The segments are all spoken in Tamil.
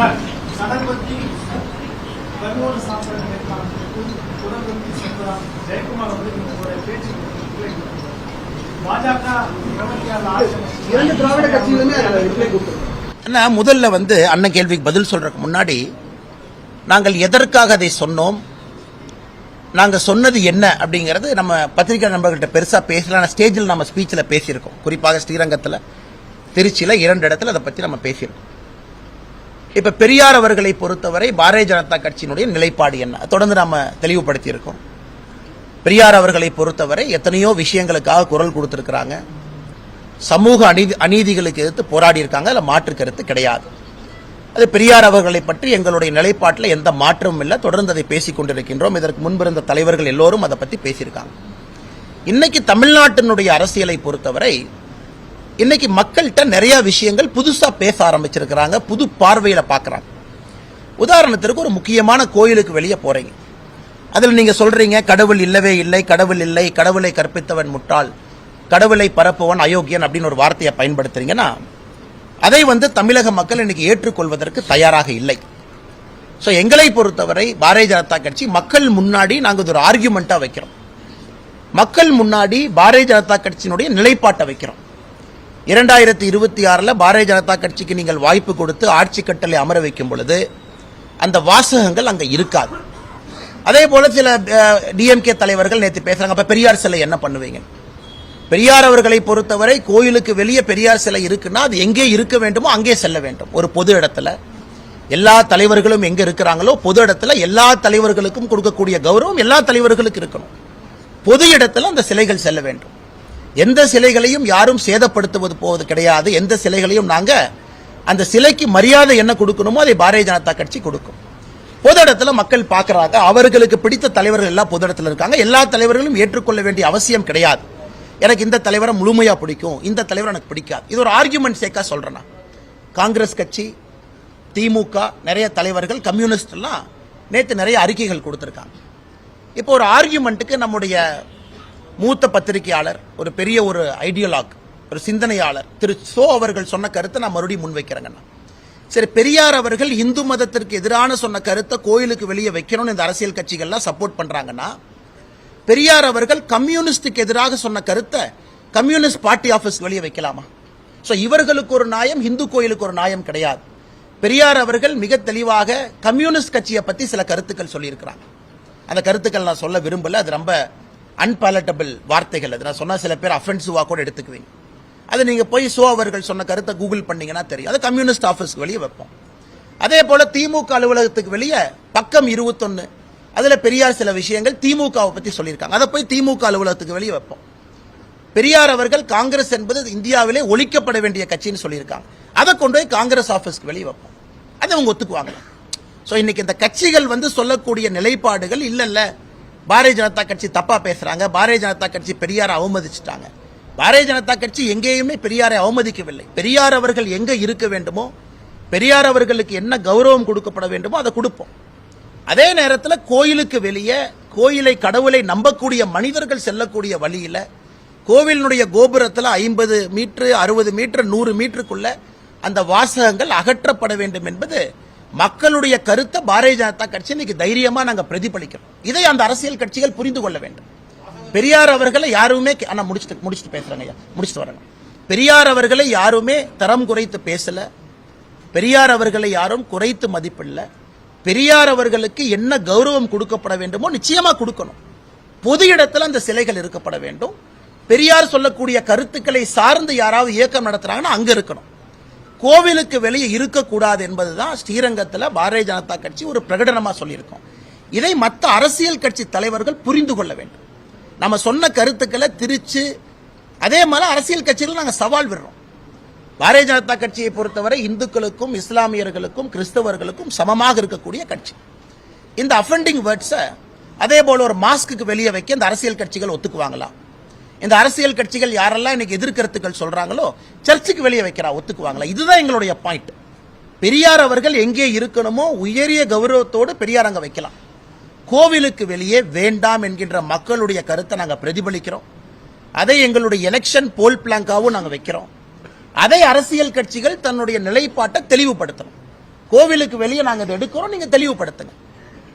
சார். சடர்பத்தி கருவோடு சாப்பிட ஜெயக்குமார் உங்களுடைய பேச்சு பாஜக இரண்டு திராவிட கட்சிகளுமே முதல்ல வந்து அண்ணன் கேள்விக்கு பதில் சொல்றதுக்கு முன்னாடி நாங்கள் எதற்காக அதை சொன்னோம்? நாங்க சொன்னது என்ன அப்படிங்கிறது நம்ம பத்திரிகை நண்பர்கள்ட்ட பெருசா பேசல ஸ்டேஜில் நம்ம ஸ்பீச்சில் பேசியிருக்கோம். குறிப்பாக ஸ்ரீரங்கத்தில் திருச்சியில இரண்டு இடத்துல அதை பத்தி நம்ம பேசியிருக்கோம். இப்ப பெரியார் அவர்களை பொறுத்தவரை பாரதிய ஜனதா கட்சியினுடைய நிலைப்பாடு என்ன? தொடர்ந்து நாம தெளிவுபடுத்தி இருக்கோம் பெரியார் அவர்களை பொறுத்தவரை எத்தனையோ விஷயங்களுக்காக குரல் கொடுத்திருக்கிறாங்க. சமூக அநீதி அநீதிகளுக்கு எதிர்த்து போராடி இருக்காங்க அதில் மாற்று கருத்து கிடையாது. அது பெரியார் அவர்களை பற்றி எங்களுடைய நிலைப்பாட்டில் எந்த மாற்றமும் இல்லை. தொடர்ந்து அதை பேசிக் கொண்டிருக்கின்றோம். இதற்கு முன்பிருந்த தலைவர்கள் எல்லோரும் அதை பற்றி பேசியிருக்காங்க. இன்னைக்கு தமிழ்நாட்டினுடைய அரசியலை பொறுத்தவரை இன்னைக்கு மக்கள்கிட்ட நிறைய விஷயங்கள் புதுசாக பேச ஆரம்பிச்சிருக்கிறாங்க. புது பார்வையில் பார்க்குறாங்க உதாரணத்திற்கு ஒரு முக்கியமான கோயிலுக்கு வெளியே போகிறீங்க அதில் நீங்கள் சொல்கிறீங்க கடவுள் இல்லவே இல்லை கடவுள் இல்லை கடவுளை கற்பித்தவன் முட்டாள் கடவுளை பரப்புவன் அயோக்கியன் அப்படின்னு ஒரு வார்த்தையை பயன்படுத்துறீங்கன்னா அதை வந்து தமிழக மக்கள் இன்னைக்கு ஏற்றுக்கொள்வதற்கு தயாராக இல்லை. ஸோ எங்களை பொறுத்தவரை பாரதிய ஜனதா கட்சி மக்கள் முன்னாடி நாங்கள் இது ஒரு ஆர்கியூமெண்ட்டாக வைக்கிறோம். மக்கள் முன்னாடி பாரதிய ஜனதா கட்சியினுடைய நிலைப்பாட்டை வைக்கிறோம். இரண்டாயிரத்தி இருபத்தி ஆறில் பாரதிய ஜனதா கட்சிக்கு நீங்கள் வாய்ப்பு கொடுத்து ஆட்சி கட்டளை அமர வைக்கும் பொழுது அந்த வாசகங்கள் அங்கே இருக்காது. அதே போல சில டிஎம்கே தலைவர்கள் நேற்று பேசுறாங்க அப்போ பெரியார் சிலை என்ன பண்ணுவீங்க? பெரியார் அவர்களை பொறுத்தவரை கோயிலுக்கு வெளியே பெரியார் சிலை இருக்குன்னா அது எங்கே இருக்க வேண்டுமோ அங்கே செல்ல வேண்டும். ஒரு பொது இடத்துல எல்லா தலைவர்களும் எங்கே இருக்கிறாங்களோ பொது இடத்துல எல்லா தலைவர்களுக்கும் கொடுக்கக்கூடிய கௌரவம் எல்லா தலைவர்களுக்கும் இருக்கணும். பொது இடத்துல அந்த சிலைகள் செல்ல வேண்டும். எந்த சிலைகளையும் யாரும் சேதப்படுத்துவது போவது கிடையாது. எந்த சிலைகளையும் நாங்க அந்த சிலைக்கு மரியாதை என்ன கொடுக்கணுமோ அதை பாரதிய ஜனதா கட்சி கொடுக்கும். பொது இடத்துல மக்கள் பார்க்கறாங்க. அவர்களுக்கு பிடித்த தலைவர்கள் எல்லாம் பொது இடத்துல இருக்காங்க. எல்லா தலைவர்களும் ஏற்றுக்கொள்ள வேண்டிய அவசியம் கிடையாது. எனக்கு இந்த தலைவரை முழுமையா பிடிக்கும். இந்த தலைவர் எனக்கு பிடிக்காது. இது ஒரு ஆர்குமெண்ட் சேக்கா சொல்றேன் காங்கிரஸ் கட்சி திமுக நிறைய தலைவர்கள் கம்யூனிஸ்ட் எல்லாம் நேற்று நிறைய அறிக்கைகள் கொடுத்துருக்காங்க. இப்போ ஒரு ஆர்குமெண்ட்டுக்கு நம்முடைய மூத்த பத்திரிகையாளர் ஒரு பெரிய ஒரு ஐடியலாக் ஒரு சிந்தனையாளர் திரு சோ அவர்கள் சொன்ன கருத்தை நான் மறுபடியும் முன்வைக்கிறேங்கண்ணா சரி பெரியார் அவர்கள் இந்து மதத்திற்கு எதிரான சொன்ன கருத்தை கோயிலுக்கு வெளியே வைக்கணும்னு இந்த அரசியல் கட்சிகள்லாம் சப்போர்ட் பண்ணுறாங்கன்னா பெரியார் அவர்கள் கம்யூனிஸ்டுக்கு எதிராக சொன்ன கருத்தை கம்யூனிஸ்ட் பார்ட்டி ஆஃபீஸ் வெளியே வைக்கலாமா? ஸோ இவர்களுக்கு ஒரு நியாயம் இந்து கோயிலுக்கு ஒரு நியாயம் கிடையாது. பெரியார் அவர்கள் மிக தெளிவாக கம்யூனிஸ்ட் கட்சியை பற்றி சில கருத்துக்கள் சொல்லியிருக்கிறாங்க. அந்த கருத்துக்கள் நான் சொல்ல விரும்பல அது ரொம்ப அன்பேலட்டபிள் வார்த்தைகள். அது நான் சொன்னால் சில பேர் அஃபென்சிவாக கூட எடுத்துக்குவீங்க. அது நீங்கள் போய் சோ அவர்கள் சொன்ன கருத்தை கூகுள் பண்ணீங்கன்னா தெரியும். அது கம்யூனிஸ்ட் ஆஃபீஸ்க்கு வெளியே வைப்போம். அதே போல் திமுக அலுவலகத்துக்கு வெளியே பக்கம் இருபத்தொன்னு. அதில் பெரியார் சில விஷயங்கள் திமுகவை பற்றி சொல்லியிருக்காங்க. அதை போய் திமுக அலுவலகத்துக்கு வெளியே வைப்போம். பெரியார் அவர்கள் காங்கிரஸ் என்பது இந்தியாவிலே ஒழிக்கப்பட வேண்டிய கட்சின்னு சொல்லியிருக்காங்க. அதை கொண்டு போய் காங்கிரஸ் ஆஃபீஸ்க்கு வெளியே வைப்போம். அதை அவங்க ஒத்துக்குவாங்க. ஸோ இன்னைக்கு இந்த கட்சிகள் வந்து சொல்லக்கூடிய நிலைப்பாடுகள் இல்லை இல்லை பாரதிய ஜனதா கட்சி தப்பாக பேசுகிறாங்க பாரதிய ஜனதா கட்சி பெரியாரை அவமதிச்சிட்டாங்க. பாரதிய ஜனதா கட்சி எங்கேயுமே பெரியாரை அவமதிக்கவில்லை. பெரியார் அவர்கள் எங்கே இருக்க வேண்டுமோ பெரியார் அவர்களுக்கு என்ன கௌரவம் கொடுக்கப்பட வேண்டுமோ அதை கொடுப்போம். அதே நேரத்தில் கோயிலுக்கு வெளியே கோயிலை கடவுளை நம்பக்கூடிய மனிதர்கள் செல்லக்கூடிய வழியில் கோவிலினுடைய கோபுரத்தில் ஐம்பது மீட்டர் அறுபது மீட்டர் நூறு மீட்டருக்குள்ள அந்த வாசகங்கள் அகற்றப்பட வேண்டும் என்பது மக்களுடைய கருத்தை பாரதிய ஜனதா கட்சி இன்னைக்கு தைரியமா நாங்க பிரதிபலிக்கிறோம். இதை அந்த அரசியல் கட்சிகள் புரிந்து கொள்ள வேண்டும். பெரியார் அவர்களை யாருமே ஆனா முடிச்சுட்டு முடிச்சுட்டு பேசுறாங்க ஐயா. முடிச்சுட்டு வரேன். பெரியார் அவர்களை யாருமே தரம் குறைத்து பேசல. பெரியார் அவர்களை யாரும் குறைத்து மதிப்பில்லை பெரியார் அவர்களுக்கு என்ன கௌரவம் கொடுக்கப்பட வேண்டுமோ நிச்சயமா கொடுக்கணும். பொது இடத்துல அந்த சிலைகள் இருக்கப்பட வேண்டும். பெரியார் சொல்லக்கூடிய கருத்துக்களை சார்ந்து யாராவது இயக்கம் நடத்துறாங்கன்னா அங்க இருக்கணும். கோவிலுக்கு வெளியே இருக்கக்கூடாது என்பதுதான் ஸ்ரீரங்கத்தில் பாரதிய ஜனதா கட்சி ஒரு பிரகடனமாக சொல்லியிருக்கோம். இதை மற்ற அரசியல் கட்சி தலைவர்கள் புரிந்து கொள்ள வேண்டும். நம்ம சொன்ன கருத்துக்களை திரிச்சு அதே மாதிரி அரசியல் கட்சிகள் நாங்கள் சவால் விடுறோம். பாரதிய ஜனதா கட்சியை பொறுத்தவரை இந்துக்களுக்கும் இஸ்லாமியர்களுக்கும் கிறிஸ்தவர்களுக்கும் சமமாக இருக்கக்கூடிய கட்சி. இந்த அஃபெண்டிங் வேர்ட்ஸை அதே போல் ஒரு மாஸ்க்கு வெளியே வைக்க இந்த அரசியல் கட்சிகள் ஒத்துக்குவாங்களா? இந்த அரசியல் கட்சிகள் யாரெல்லாம் இன்னைக்கு எதிர்கருத்துக்கள் சொல்றாங்களோ சர்ச்சுக்கு வெளியே வைக்கிறா ஒத்துக்குவாங்களா? இதுதான் எங்களுடைய பாயிண்ட் பெரியார் அவர்கள் எங்கே இருக்கணுமோ உயரிய கௌரவத்தோடு பெரியார் அங்க வைக்கலாம். கோவிலுக்கு வெளியே வேண்டாம் என்கின்ற மக்களுடைய கருத்தை நாங்க பிரதிபலிக்கிறோம். அதை எங்களுடைய எலெக்ஷன் போல் பிளாங்காவும் நாங்க வைக்கிறோம். அதை அரசியல் கட்சிகள் தன்னுடைய நிலைப்பாட்டை தெளிவுபடுத்தணும். கோவிலுக்கு வெளியே நாங்க இதை எடுக்கிறோம் நீங்க தெளிவுபடுத்துங்க.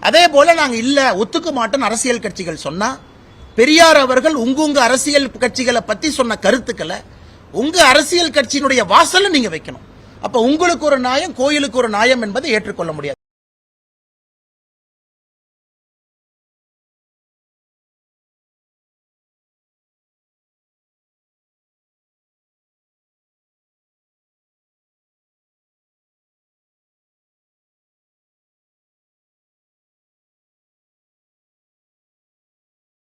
அதே போல நாங்க இல்ல ஒத்துக்க மாட்டோம் அரசியல் கட்சிகள் சொன்னா பெரியார் அவர்கள் உங்க உங்க அரசியல் கட்சிகளை பத்தி சொன்ன கருத்துக்களை உங்க அரசியல் கட்சியினுடைய வாசல்ல நீங்க வைக்கணும். அப்ப உங்களுக்கு ஒரு நியாயம் கோயிலுக்கு ஒரு நியாயம் என்பதை ஏற்றுக்கொள்ள முடியாது.